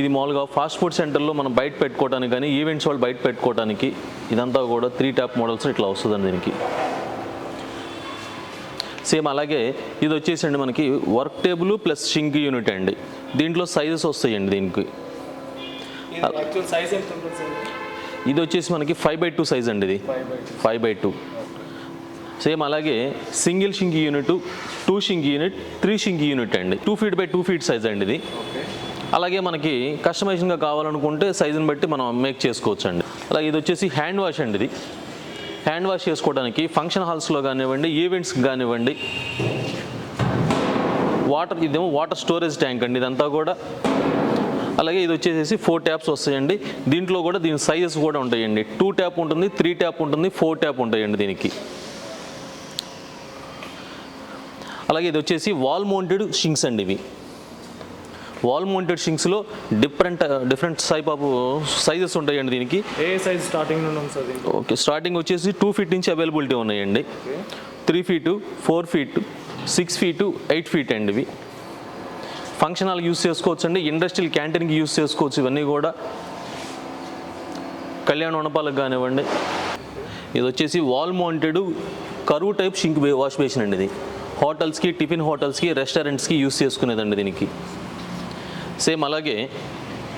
ఇది మామూలుగా fast food సెంటర్లో మనం బయట పెట్టుకోవడానికి కానీ ఈవెంట్స్ వాళ్ళు బయట పెట్టుకోవడానికి ఇదంతా కూడా త్రీ ట్యాప్ మోడల్స్ ఇట్లా వస్తుందండి దీనికి. సేమ్ అలాగే ఇది వచ్చేసండి మనకి work table plus sink unit అండి. దీంట్లో సైజెస్ వస్తాయండి దీనికి. ఇది వచ్చేసి మనకి ఫైవ్ బై టూ సైజ్ అండి ఇది. ఫైవ్ బై టూ సేమ్ అలాగే single sink unit two sink unit three sink unit అండి. Two feet by two feet size అండి ఇది. అలాగే మనకి కస్టమైజేషన్గా కావాలనుకుంటే సైజుని బట్టి మనం మేక్ చేసుకోవచ్చు అండి అలాగే ఇది వచ్చేసి హ్యాండ్ వాష్ అండి ఇది. హ్యాండ్ వాష్ చేసుకోవడానికి ఫంక్షన్ హాల్స్లో కానివ్వండి ఈవెంట్స్కి కానివ్వండి వాటర్ ఇదేమో వాటర్ స్టోరేజ్ ట్యాంక్ అండి ఇదంతా కూడా. అలాగే ఇది వచ్చేసి ఫోర్ ట్యాప్స్ వస్తాయండి. దీంట్లో కూడా దీని సైజెస్ కూడా ఉంటాయండి. టూ ట్యాప్ ఉంటుంది త్రీ ట్యాప్ ఉంటుంది ఫోర్ ట్యాప్ ఉంటాయండి దీనికి. అలాగే ఇది వచ్చేసి వాల్ మౌంటెడ్ షింగ్స్ అండి ఇవి. Wall mounted షింక్స్లో different different type of sizes ఉంటాయండి దీనికి. ఏ సైజ్ స్టార్టింగ్ నుండి ఉంది సార్ దీనికి? ఓకే స్టార్టింగ్ వచ్చేసి టూ ఫీట్ నుంచి అవైలబిలిటీ ఉన్నాయండి. Three feet four feet six feet eight feet అండి ఇవి. ఫంక్షన్ హాల్ యూస్ చేసుకోవచ్చు అండి ఇండస్ట్రియల్ క్యాంటీన్కి యూస్ చేసుకోవచ్చు. ఇవన్నీ కూడా కళ్యాణ మండపాలకు కానివ్వండి. ఇది వచ్చేసి వాల్ మౌంటెడ్ కరువు టైప్ షింక్ వాష్ బేసిన్ అండి ఇది. హోటల్స్కి టిఫిన్ హోటల్స్కి రెస్టారెంట్స్కి యూస్ చేసుకునేదండి దీనికి. సేమ్ అలాగే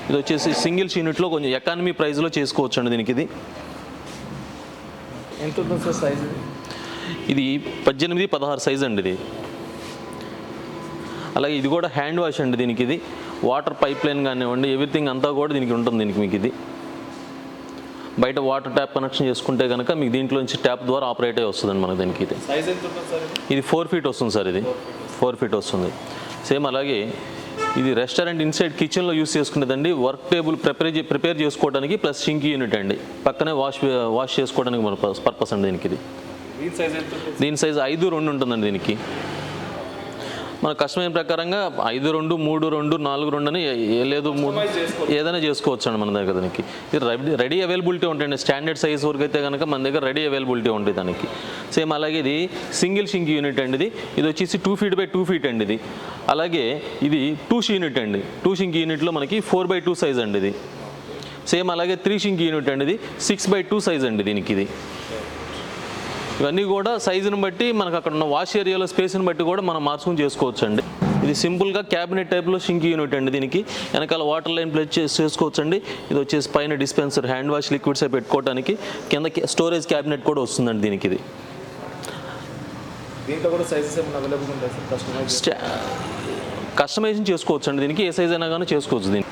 ఇది వచ్చేసి సింగిల్స్ యూనిట్లో కొంచెం ఎకానమీ ప్రైస్లో చేసుకోవచ్చు అండి దీనికి ఇది. ఎంత ఉంటుంది సార్ సైజ్ ఇది? పద్దెనిమిది పదహారు సైజ్ అండి ఇది. అలాగే ఇది కూడా హ్యాండ్ వాష్ అండి దీనికి ఇది. వాటర్ పైప్ లైన్ కానివ్వండి ఎవ్రీథింగ్ అంతా కూడా దీనికి ఉంటుంది దీనికి మీకు ఇది. బయట వాటర్ ట్యాప్ కనెక్షన్ చేసుకుంటే కనుక మీకు దీంట్లో నుంచి ట్యాప్ ద్వారా ఆపరేట్ అయ్యి వస్తుందండి మనకి దీనికి ఇది. ఇది? ఫోర్ ఫీట్ వస్తుంది సార్ ఇది. ఫోర్ ఫీట్ వస్తుంది. సేమ్ అలాగే ఇది రెస్టారెంట్ ఇన్సైడ్ కిచెన్లో యూస్ చేసుకునేదండి. వర్క్ టేబుల్ ప్రిపేర్ ప్రిపేర్ చేసుకోవడానికి ప్లస్ షింక్ యూనిట్ అండి. పక్కనే వాష్ వాష్ చేసుకోవడానికి మన పర్పస్ అండి దీనికి ఇది. దీని సైజ్ ఐదు రెండు ఉంటుందండి దీనికి. మన కస్టమర్ ప్రకారంగా ఐదు రెండు మూడు రెండు నాలుగు రెండు అని లేదు మూడు. ఏదైనా చేసుకోవచ్చు అండి మన దగ్గర దానికి. ఇది రెడీ రెడీ అవైలబిలిటీ ఉంటాయండి స్టాండర్డ్ సైజ్ వరకు అయితే కనుక మన దగ్గర రెడీ అవైలబిలిటీ ఉంటుంది దానికి. సేమ్ అలాగే ఇది సింగిల్ షింక్ యూనిట్ అండి ఇది. ఇది వచ్చేసి two feet by two feet అండి ఇది. అలాగే ఇది టూ యూనిట్ అండి. టూ షింక్ యూనిట్లో మనకి ఫోర్ బై టూ సైజ్ అండి ఇది. సేమ్ అలాగే త్రీ షింక్ యూనిట్ అండి ఇది. సిక్స్ బై టూ సైజ్ అండి దీనికి ఇది. ఇవన్నీ కూడా సైజుని బట్టి మనకు అక్కడ ఉన్న వాష్ ఏరియాలో స్పేస్ని బట్టి కూడా మనం మార్చుకుని చేసుకోవచ్చు అండి ఇది సింపుల్గా క్యాబినెట్ టైప్లో షింక్ యూనిట్ అండి దీనికి. వెనకాల వాటర్ లైన్ ప్లేస్ చేసి చేసుకోవచ్చు అండి ఇది వచ్చేసి పైన డిస్పెన్సర్ హ్యాండ్ వాష్ లిక్విడ్స్ పెట్టుకోవడానికి కింద స్టోరేజ్ క్యాబినెట్ కూడా వస్తుందండి దీనికి ఇది. దీంట్లో కూడా సైజెస్ ఏమైనా అవైలబుల్ ఉంటాయి సార్? కస్టమైజ్ స్టా కస్టమైజేషన్ చేసుకోవచ్చు అండి దీనికి. ఏ సైజ్ అయినా కానీ చేసుకోవచ్చు దీనికి